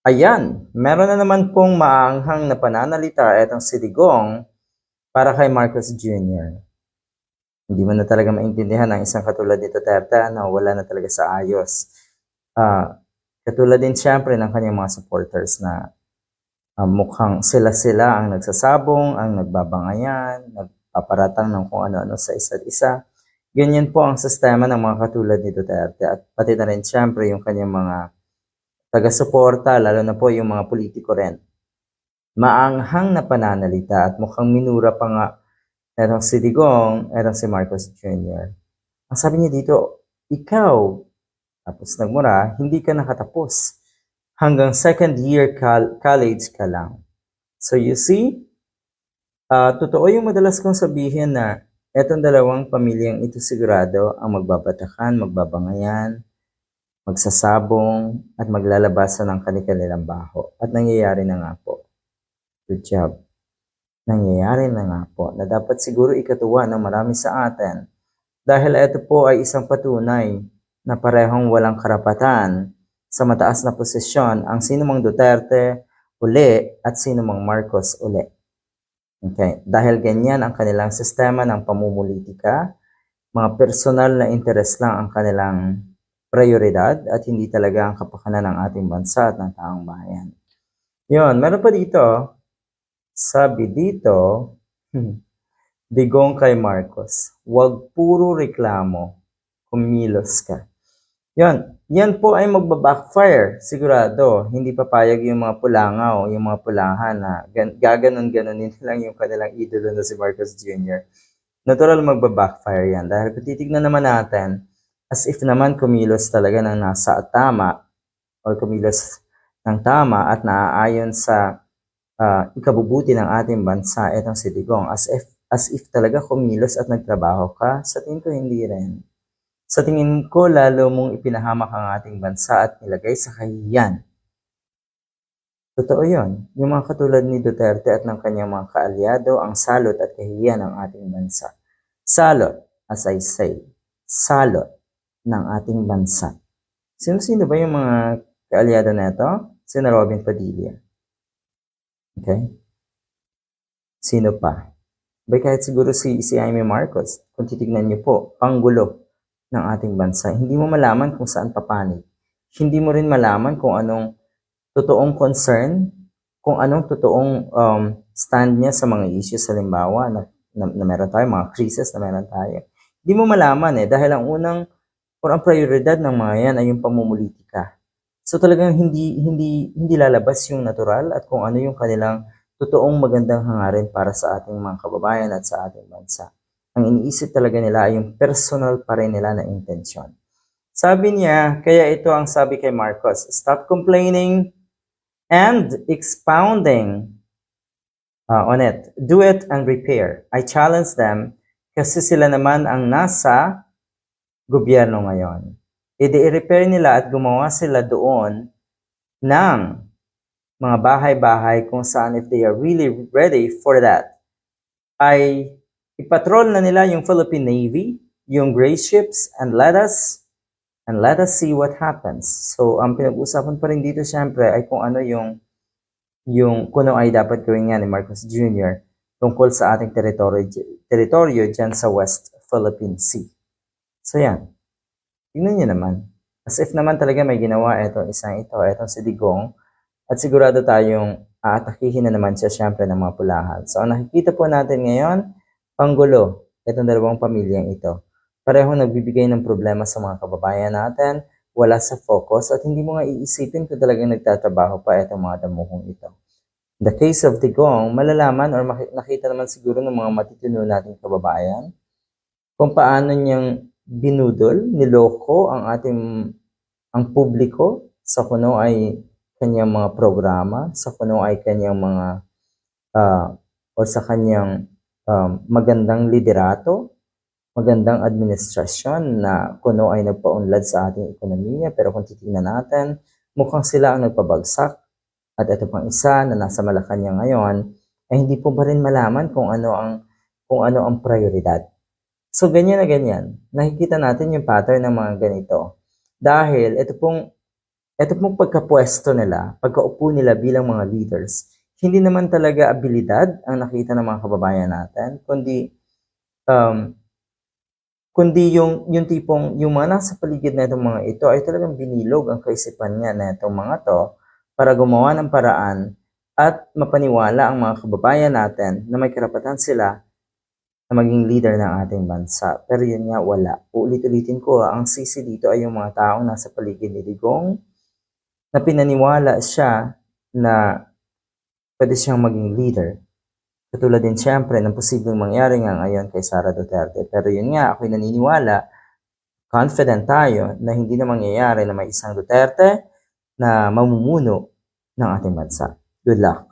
Ayan, meron na naman pong maanghang na pananalita itong si Digong para kay Marcos Jr. Hindi mo na talaga maintindihan ang isang katulad ni Duterte na wala na talaga sa ayos. Ah, katulad din siyempre ng kanyang mga supporters na ah, mukhang sila-sila ang nagsasabong, ang nagbabangayan, nagpaparatang ng kung ano-ano sa isa't isa. Ganyan po ang sistema ng mga katulad ni Duterte at pati na rin siyempre yung kanyang mga taga-suporta, lalo na po yung mga politiko rin. Maanghang na pananalita at mukhang minura pa nga etong si Digong, etong si Marcos Jr. Ang sabi niya dito, ikaw, tapos nagmura, hindi ka nakatapos. Hanggang second year col- college ka lang. So you see, ah, totoo yung madalas kong sabihin na etong dalawang pamilyang ito sigurado ang magbabatakan, magbabangayan, magsasabong, at maglalabasan ng kanilang baho. At nangyayari na nga po. Good job. Nangyayari na nga po na dapat siguro ikatuwa ng marami sa atin dahil ito po ay isang patunay na parehong walang karapatan sa mataas na posisyon ang sinumang Duterte uli at sinumang Marcos uli. Okay. Dahil ganyan ang kanilang sistema ng pamumulitika, mga personal na interes lang ang kanilang prioridad at hindi talaga ang kapakanan ng ating bansa at ng taong bayan. Yun, meron pa dito, sabi dito, digong kay Marcos, huwag puro reklamo, kumilos ka. Yan, yan po ay magbabackfire, sigurado. Hindi papayag yung mga pulangaw, yung mga pulangan na gan- gaganon-ganonin lang yung kanilang idolo na si Marcos Jr. Natural magbabackfire yan. Dahil kung titignan naman natin, as if naman kumilos talaga ng nasa tama or kumilos ng tama at naaayon sa ah, ikabubuti ng ating bansa, itong si Digong. As if, as if talaga kumilos at nagtrabaho ka, sa tingin ko hindi rin. Sa tingin ko, lalo mong ipinahamak ang ating bansa at nilagay sa kahiyan. Totoo yon. Yung mga katulad ni Duterte at ng kanyang mga kaalyado ang salot at kahiyan ng ating bansa. Salot, as I say, salot ng ating bansa. Sino-sino ba yung mga kaalyado na ito? Sina Robin Padilla. Okay? Sino pa? Bay kahit siguro si, si Jaime Marcos, kung titignan niyo po, panggulo ng ating bansa. Hindi mo malaman kung saan papanig. Hindi mo rin malaman kung anong totoong concern, kung anong totoong um, stand niya sa mga issues, halimbawa, na, na, na meron tayo, mga crisis na meron tayo. Hindi mo malaman eh, dahil ang unang, or ang prioridad ng mga yan ay yung pamumulitika. So talagang hindi, hindi, hindi lalabas yung natural at kung ano yung kanilang totoong magandang hangarin para sa ating mga kababayan at sa ating bansa ang iniisip talaga nila ay yung personal pa rin nila na intensyon. Sabi niya, kaya ito ang sabi kay Marcos, stop complaining and expounding uh, on it. Do it and repair. I challenge them kasi sila naman ang nasa gobyerno ngayon. I-repair nila at gumawa sila doon ng mga bahay-bahay kung saan if they are really ready for that, ay ipatrol na nila yung Philippine Navy, yung gray ships, and let us and let us see what happens. So, ang pinag-usapan pa rin dito syempre ay kung ano yung yung kuno ay dapat gawin nga ni Marcos Jr. tungkol sa ating teritoryo, teritoryo dyan sa West Philippine Sea. So, yan. Tingnan niyo naman. As if naman talaga may ginawa itong isang ito, itong si Digong, at sigurado tayong aatakihin na naman siya syempre ng mga pulahan. So, ang nakikita po natin ngayon, Panggulo, itong dalawang pamilyang ito. Parehong nagbibigay ng problema sa mga kababayan natin, wala sa focus at hindi mo nga iisipin kung talagang nagtatrabaho pa itong mga damuhong ito. The case of Digong, malalaman or nakita naman siguro ng mga matitino nating kababayan kung paano niyang binudol, niloko ang ating ang publiko. Sa kuno ay kanyang mga programa, sa kuno ay kanyang mga ah, o sa kanyang um, magandang liderato, magandang administrasyon na kuno ay nagpaunlad sa ating ekonomiya. Pero kung titingnan natin, mukhang sila ang nagpabagsak. At ito pang isa na nasa Malacanang ngayon ay hindi po ba rin malaman kung ano ang kung ano ang prioridad. So ganyan na ganyan, nakikita natin yung pattern ng mga ganito. Dahil ito pong eto pong pagkapwesto nila, pagkaupo nila bilang mga leaders, hindi naman talaga abilidad ang nakita ng mga kababayan natin, kundi um, kundi yung yung tipong yung mga nasa paligid na itong mga ito ay talagang binilog ang kaisipan niya na itong mga to para gumawa ng paraan at mapaniwala ang mga kababayan natin na may karapatan sila na maging leader ng ating bansa. Pero yun nga, wala. Uulit-ulitin ko, ang sisi dito ay yung mga taong nasa paligid ni Digong na pinaniwala siya na pwede siyang maging leader. Katulad din siyempre ng posibleng mangyari nga ngayon kay Sara Duterte. Pero yun nga, ako'y naniniwala, confident tayo na hindi na mangyayari na may isang Duterte na mamumuno ng ating bansa. Good luck.